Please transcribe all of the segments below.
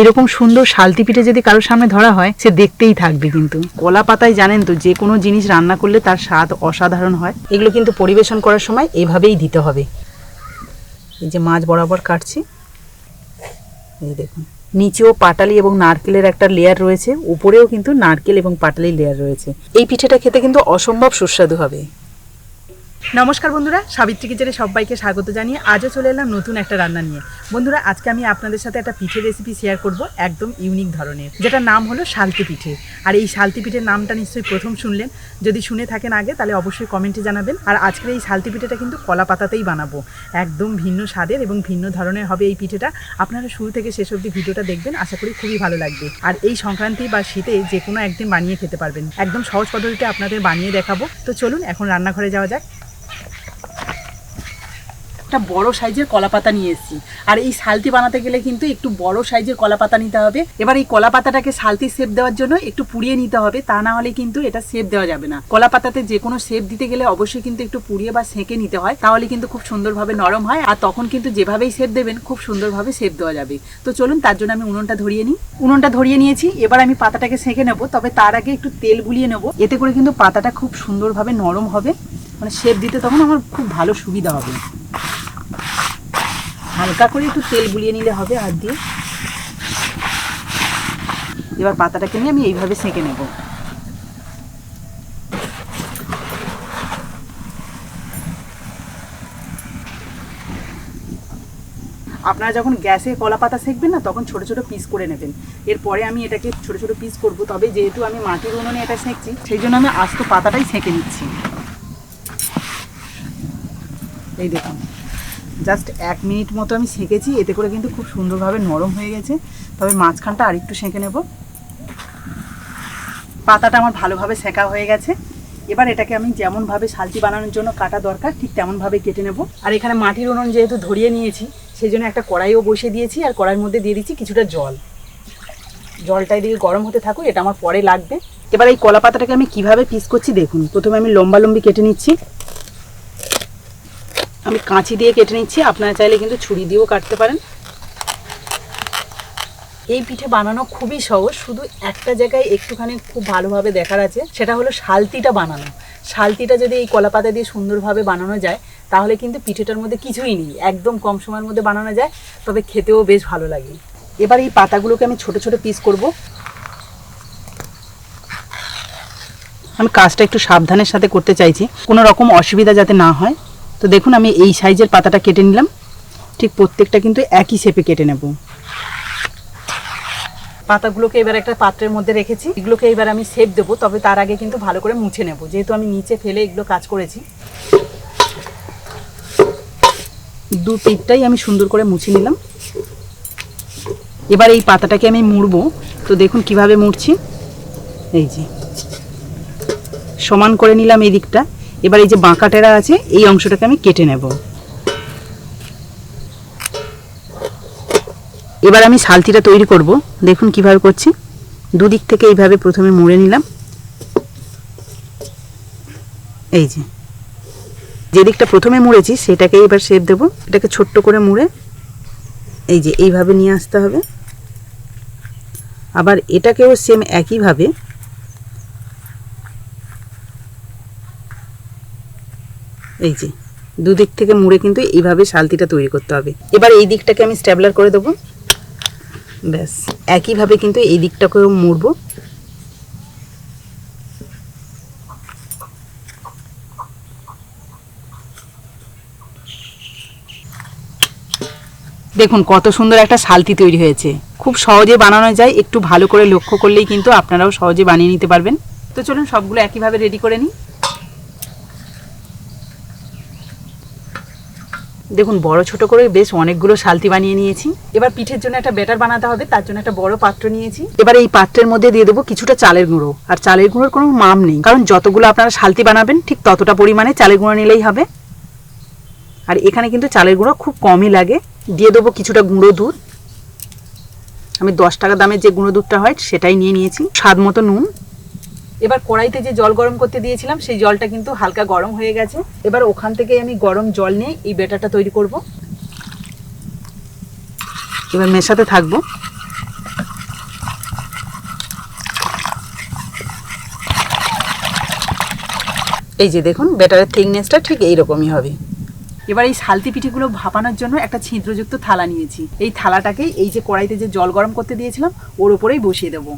এরকম সুন্দর শালতি পিঠে যদি কারোর সামনে ধরা হয়, সে দেখতেই থাকবে কিন্তু। কলা পাতায় জানেন তো, যে কোনো জিনিস রান্না করলে তার স্বাদ অসাধারণ হয়। এগুলো কিন্তু পরিবেশন করার সময় এভাবেই দিতে হবে। এই যে মাছ বরাবর কাটছি। এই দেখুন, নিচেও পাটালি এবং নারকেলের একটা লেয়ার রয়েছে, উপরেও কিন্তু নারকেল এবং পাটালি লেয়ার রয়েছে। এই পিঠেটা খেতে কিন্তু অসম্ভব সুস্বাদু হবে। নমস্কার বন্ধুরা সাবিত্রী কিচেনে সবাইকে স্বাগত জানিয়ে আজও চলে এলাম নতুন একটা রান্না নিয়ে। বন্ধুরা, আজকে আমি আপনাদের সাথে একটা পিঠে রেসিপি শেয়ার করব একদম ইউনিক ধরনের, যেটার নাম হলো শালতি পিঠে। আর এই শালতি পিঠের নামটা নিশ্চয়ই প্রথম শুনলেন। যদি শুনে থাকেন আগে, তাহলে অবশ্যই কমেন্টে জানাবেন। আর আজকের এই শালতি পিঠেটা কিন্তু কলা পাতাতেই বানাবো। একদম ভিন্ন স্বাদের এবং ভিন্ন ধরনের হবে এই পিঠেটা। আপনারা শুরু থেকে শেষ অবধি ভিডিওটা দেখবেন, আশা করি খুবই ভালো লাগবে। আর এই সংক্রান্তি বা শীতে যে কোনো একদিন বানিয়ে খেতে পারবেন। একদম সহজ পদ্ধতিতে আপনাদের বানিয়ে দেখাবো। তো চলুন, এখন রান্নাঘরে যাওয়া যাক। একটা বড় সাইজের কলা পাতা নিয়ে এসেছি। আর এই সালতি বানাতে গেলে কিন্তু একটু বড় সাইজের কলা পাতা নিতে হবে। এবার এই কলা পাতাটাকে সালতি শেপ দেওয়ার জন্য একটু পুড়িয়ে নিতে হবে, তা না হলে কিন্তু এটা শেপ দেওয়া যাবে না। কলা পাতাতে যে কোনো শেপ দিতে গেলে অবশ্যই কিন্তু একটু পুড়িয়ে বা সেঁকে নিতে হয়, তাহলে কিন্তু খুব সুন্দরভাবে নরম হয়। আর তখন কিন্তু যেভাবেই শেপ দেবেন, খুব সুন্দরভাবে শেপ দেওয়া যাবে। তো চলুন, তার জন্য আমি উনুনটা ধরিয়ে নিই। উনুনটা ধরিয়ে নিয়েছি। এবার আমি পাতাটাকে সেঁকে নেব, তবে তার আগে একটু তেল বুলিয়ে নেব। এতে করে কিন্তু পাতাটা খুব সুন্দরভাবে নরম হবে। মানে শেপ দিতে তখন আমার খুব ভালো সুবিধা হবে। হালকা করে একটু তেল বুলিয়ে নিলে হবে, হাত দিয়ে। এবার পাতাটাকে নিয়ে আমি এইভাবে সেঁকে নেব। আপনারা যখন গ্যাসে কলা পাতা সেঁকবেন না, তখন ছোট ছোট পিস করে নেবেন। এরপরে আমি এটাকে ছোট ছোট পিস করব, তবে যেহেতু আমি মাটির উনুনে এটা সেঁকছি, সেই জন্য আমি আস্ত পাতাটাই সেঁকে নিচ্ছি। এই দেখুন। জাস্ট এক মিনিট মতো আমি সেঁকেছি, এতে করে কিন্তু খুব সুন্দরভাবে নরম হয়ে গেছে। তবে মাঝখানটা আরেকটু সেঁকে নেব। পাতাটা আমার ভালোভাবে সেঁকা হয়ে গেছে। এবার এটাকে আমি যেমনভাবে শালটি বানানোর জন্য কাটা দরকার, ঠিক তেমনভাবে কেটে নেব। আর এখানে মাটির উনুন যেহেতু ধরিয়ে নিয়েছি সেই জন্য একটা কড়াইও বসিয়ে দিয়েছি আর কড়াইয়ের মধ্যে দিয়ে দিচ্ছি কিছুটা জল। জলটা এদিকে গরম হতে থাকুক, এটা আমার পরে লাগবে। এবার এই কলা পাতাটাকে আমি কীভাবে পিস করছি দেখুন। প্রথমে আমি লম্বা লম্বি কেটে নিচ্ছি। আমি কাঁচি দিয়ে কেটে নিচ্ছি। আপনারা চাইলে কিন্তু ছুরি দিয়েও কাটতে পারেন। এই পিঠে বানানো খুবই সহজ, শুধু একটা জায়গায় একটুখানি খুব ভালোভাবে দেখার আছে, সেটা হলো শালতিটা বানানো। শালতিটা যদি এই কলা পাতা দিয়ে সুন্দরভাবে বানানো যায়, তাহলে কিন্তু পিঠেটার মধ্যে কিছুই নেই, একদম কম সময়ের মধ্যে বানানো যায়, তবে খেতেও বেশ ভালো লাগে। এবার এই পাতাগুলোকে আমি ছোট ছোট পিস করব। আমি কাজটা একটু সাবধানের সাথে করতে চাইছি। কোনো রকম অসুবিধা যাতে না হয়। তো দেখুন, আমি এই সাইজের পাতাটা কেটে নিলাম। ঠিক প্রত্যেকটা কিন্তু একই শেপে কেটে নেব। পাতাগুলোকে এবার একটা পাত্রের মধ্যে রেখেছি। এগুলোকে এবার আমি শেপ দেবো, তবে তার আগে কিন্তু ভালো করে মুছে নেব। যেহেতু আমি নিচে ফেলে এগুলো কাজ করেছি। দু পিঠটাই আমি সুন্দর করে মুছে নিলাম। এবার এই পাতাটাকে আমি মুড়বো। তো দেখুন, কীভাবে মুড়ছি। এই যে। সমান করে নিলাম এই দিকটা এবার এই যে বাঁকাটেরা আছে, এই অংশটাকে আমি কেটে নেব। এবার আমি শালতিটা তৈরি করব। দেখুন কীভাবে করছি। দুদিক থেকে এইভাবে প্রথমে মুড়ে নিলাম। এই যে। যে দিকটা প্রথমে মুড়েছি, সেটাকে এবার শেপ দেবো। এটাকে ছোট্ট করে মুড়ে এই যে এইভাবে নিয়ে আসতে হবে। আবার এটাকেও সেম একইভাবে এই যে, দুদিক থেকে মুড়ে কিন্তু এইভাবে শালতিটা তৈরি করতে হবে। এবার এই দিকটাকে আমি স্ট্যাবলার করে দেবো। ব্যাস, একইভাবে কিন্তু এই দিকটাকেও মুড়বো। দেখুন, কত সুন্দর একটা শালতি তৈরি হয়েছে। খুব সহজে বানানো যায়, একটু ভালো করে লক্ষ্য করলেই কিন্তু আপনারাও সহজে বানিয়ে নিতে পারবেন। তো চলুন সবগুলো একইভাবে রেডি করে নিই। দেখুন, বড় ছোট করে বেশ অনেকগুলো শালতি বানিয়ে নিয়েছি। এবার পিঠের জন্য একটা ব্যাটার বানাতে হবে, তার জন্য একটা বড় পাত্র নিয়েছি। এবার এই পাত্রের মধ্যে দিয়ে দেবো কিছুটা চালের গুঁড়ো। আর চালের গুঁড়োর কোনো মাম নেই, কারণ যতগুলো আপনারা শালতি বানাবেন, ঠিক ততটা পরিমাণে চালের গুঁড়ো নিলেই হবে। আর এখানে কিন্তু চালের গুঁড়ো খুব কমই লাগে। দিয়ে দেবো কিছুটা গুঁড়ো দুধ। আমি দশ টাকা দামের যে গুঁড়ো দুধটা হয়, সেটাই নিয়ে নিয়েছি। স্বাদ মতো নুন। এবার কড়াইতে যে জল গরম করতে দিয়েছিলাম, সেই জলটা কিন্তু হালকা গরম হয়ে গেছে। এবার ওখান থেকেই আমি গরম জল নিয়ে এই বেটারটা তৈরি করব। এবার মেশাতে থাকব। এই যে দেখুন বেটারের থিকনেসটা ঠিক এইরকমই হবে। এবার এই সালতি পিঠেগুলো ভাপানোর জন্য একটা ছিদ্রযুক্ত থালা নিয়েছি। এই থালাটাকে এই যে কড়াইতে যে জল গরম করতে দিয়েছিলাম, ওর ওপরেই বসিয়ে দেবো।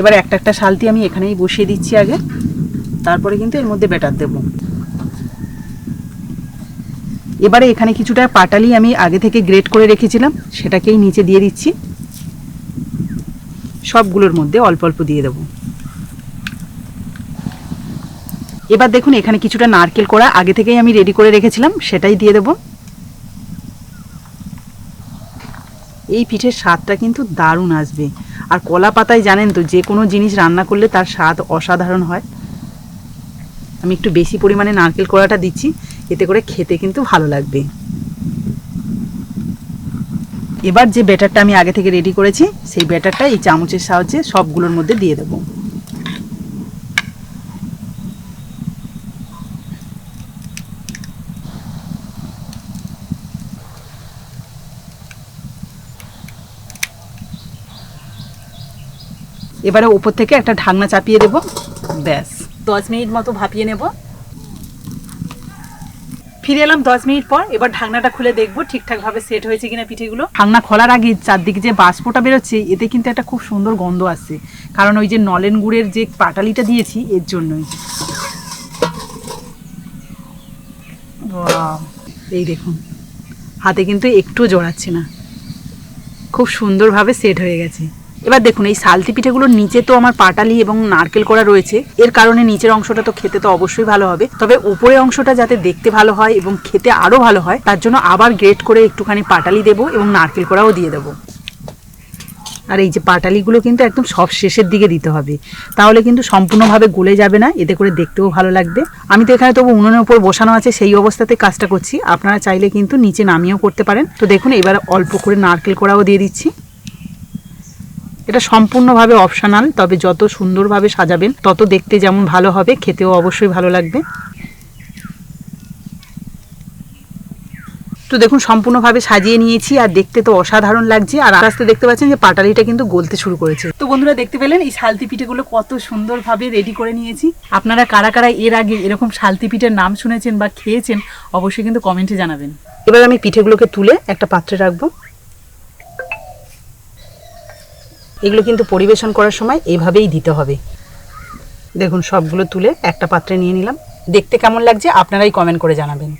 এবার একটা একটা শালতি আমি এখানেই বসিয়ে দিচ্ছি আগে। তারপরে কিন্তু এর মধ্যে ব্যাটার দেবো। এবারে এখানে কিছুটা পাটালি আমি আগে থেকে গ্রেট করে রেখেছিলাম, সেটাকেই নিচে দিয়ে দিচ্ছি। সবগুলোর মধ্যে অল্প অল্প দিয়ে দেবো। এবার দেখুন, এখানে কিছুটা নারকেল করা আগে থেকেই আমি রেডি করে রেখেছিলাম, সেটাই দিয়ে দেব। এই পিঠের স্বাদটা কিন্তু দারুণ আসবে। আর কলা পাতায় জানেন তো, যে কোনো জিনিস রান্না করলে তার স্বাদ অসাধারণ হয়। আমি একটু বেশি পরিমাণে নারকেল কলাটা দিচ্ছি, এতে করে খেতে কিন্তু ভালো লাগবে। এবার যে ব্যাটারটা আমি আগে থেকে রেডি করেছি, সেই ব্যাটারটা এই চামচের সাহায্যে সবগুলোর মধ্যে দিয়ে দেবো। এবারে ওপর থেকে একটা ঢাকনা চাপিয়ে দেবো। ব্যাস। দশ মিনিট মতো ভাপিয়ে নেব। ফিরে এলাম দশ মিনিট পর। এবার ঢাকনাটা খুলে দেখব ঠিকঠাকভাবে সেট হয়েছে কিনা পিঠেগুলো। ঢাকনা খোলার আগে চারদিকে যে বাষ্পটা বেরোচ্ছে এতে কিন্তু একটা খুব সুন্দর গন্ধ আসছে। কারণ ওই যে নলেন গুড়ের যে পাটালিটা দিয়েছি এর জন্যই! এই দেখুন হাতে কিন্তু একটু জড়াচ্ছে না। খুব সুন্দরভাবে সেট হয়ে গেছে। এবার দেখুন, এই সালতি পিঠেগুলোর নিচে তো আমার পাটালি এবং নারকেল করা রয়েছে। এর কারণে নিচের অংশটা তো খেতে তো অবশ্যই ভালো হবে। তবে উপরের অংশটা যাতে দেখতে ভালো হয় এবং খেতে আরও ভালো হয়, তার জন্য আবার গ্রেট করে একটুখানি পাটালি দেবো এবং নারকেল করাও দিয়ে দেবো। আর এই যে পাটালিগুলো কিন্তু একদম সব শেষের দিকে দিতে হবে। তাহলে কিন্তু সম্পূর্ণভাবে গলে যাবে না, এতে করে দেখতেও ভালো লাগবে। আমি তো এখানে তবু উনুনের উপর বসানো আছে, সেই অবস্থাতে কাজটা করছি। আপনারা চাইলে কিন্তু নিচে নামিয়েও করতে পারেন। তো দেখুন, এবার অল্প করে নারকেল করাও দিয়ে দিচ্ছি। এটা সম্পূর্ণভাবে অপশনাল তবে যত সুন্দরভাবে সাজাবেন, তত দেখতে যেমন ভালো হবে, খেতেও অবশ্যই ভালো লাগবে। তো দেখুন, সম্পূর্ণভাবে সাজিয়ে নিয়েছি, আর দেখতে তো অসাধারণ লাগছে, আর আস্তে আস্তে দেখতে পাচ্ছেন যে পাটালিটা কিন্তু গলতে শুরু করেছে। তো বন্ধুরা, দেখতে পেলেন এই শালতি পিঠেগুলো কত সুন্দরভাবে রেডি করে নিয়েছি। আপনারা কারা কারা এর আগে এরকম শালতি পিঠের নাম শুনেছেন বা খেয়েছেন, অবশ্যই কিন্তু কমেন্টে জানাবেন। এবার আমি পিঠেগুলোকে তুলে একটা পাত্রে রাখব। এগুলো কিন্তু পরিবেশন করার সময় এভাবেই দিতে হবে। দেখুন, সবগুলো তুলে একটা পাত্রে নিয়ে নিলাম। দেখতে কেমন লাগছে আপনারাই কমেন্ট করে জানাবেন।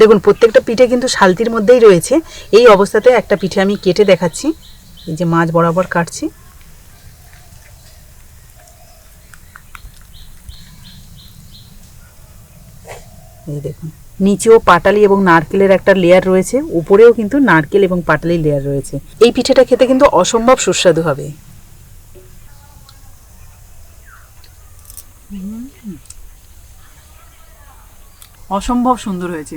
দেখুন, প্রত্যেকটা পিঠে কিন্তু শালতির মধ্যেই রয়েছে। এই অবস্থাতে একটা পিঠে আমি কেটে দেখাচ্ছি। এই যে মাছ বরাবর কাটছি। এই দেখুন। নিচেও পাটালি এবং নারকেলের একটা লেয়ার রয়েছে, উপরেও কিন্তু নারকেল এবং পাটালি লেয়ার রয়েছে। এই পিঠেটা খেতে কিন্তু অসম্ভব সুস্বাদু হবে। অসম্ভব সুন্দর হয়েছে।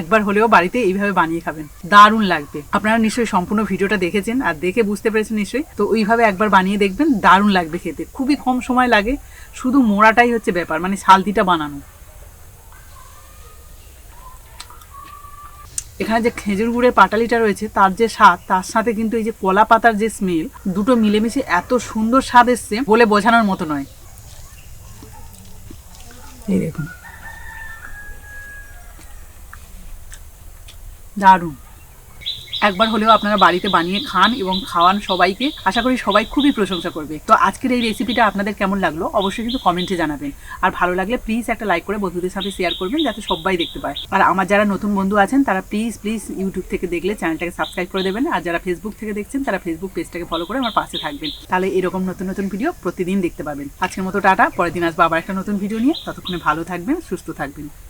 একবার হলেও বাড়িতে এইভাবে বানিয়ে খাবেন। দারুণ লাগবে। আপনারা নিশ্চয়ই সম্পূর্ণ ভিডিওটা দেখেছেন আর দেখে বুঝতে পেরেছেন নিশ্চয়ই। তো ওইভাবে একবার বানিয়ে দেখবেন, দারুণ লাগবে খেতে। খুবই কম সময় লাগে। শুধু মোড়াটাই হচ্ছে ব্যাপার মানে শালতিটা বানানো। এখানে যে খেজুর গুড়ের পাটালিটা রয়েছে, তার যে স্বাদ, তার সাথে কিন্তু এই যে কলা পাতার যে স্মেল দুটো মিলেমিশে এত সুন্দর স্বাদ এসছে বলে বোঝানোর মতো নয়। এই দেখুন। দারুণ। একবার হলেও আপনারা বাড়িতে বানিয়ে খান এবং খাওয়ান সবাইকে। আশা করি সবাই খুবই প্রশংসা করবে। তো আজকের এই রেসিপিটা আপনাদের কেমন লাগল? অবশ্যই কিন্তু কমেন্টে জানাবেন। আর ভালো লাগলে প্লিজ একটা লাইক করে বন্ধুদের সাথে শেয়ার করবেন যাতে সবাই দেখতে পায়। আর আমার যারা নতুন বন্ধু আছেন, তারা প্লিজ প্লিজ ইউটিউব থেকে দেখলে চ্যানেলটাকে সাবস্ক্রাইব করে দেবেন। আর যারা ফেসবুক থেকে দেখছেন, তারা ফেসবুক পেজটাকে ফলো করে আমার পাশে থাকবেন। তাহলে এরকম নতুন নতুন ভিডিও প্রতিদিন দেখতে পাবেন। আজকের মতো টাটা, পরের দিন আসব আবার একটা নতুন ভিডিও নিয়ে। ততক্ষণে ভালো থাকবেন, সুস্থ থাকবেন।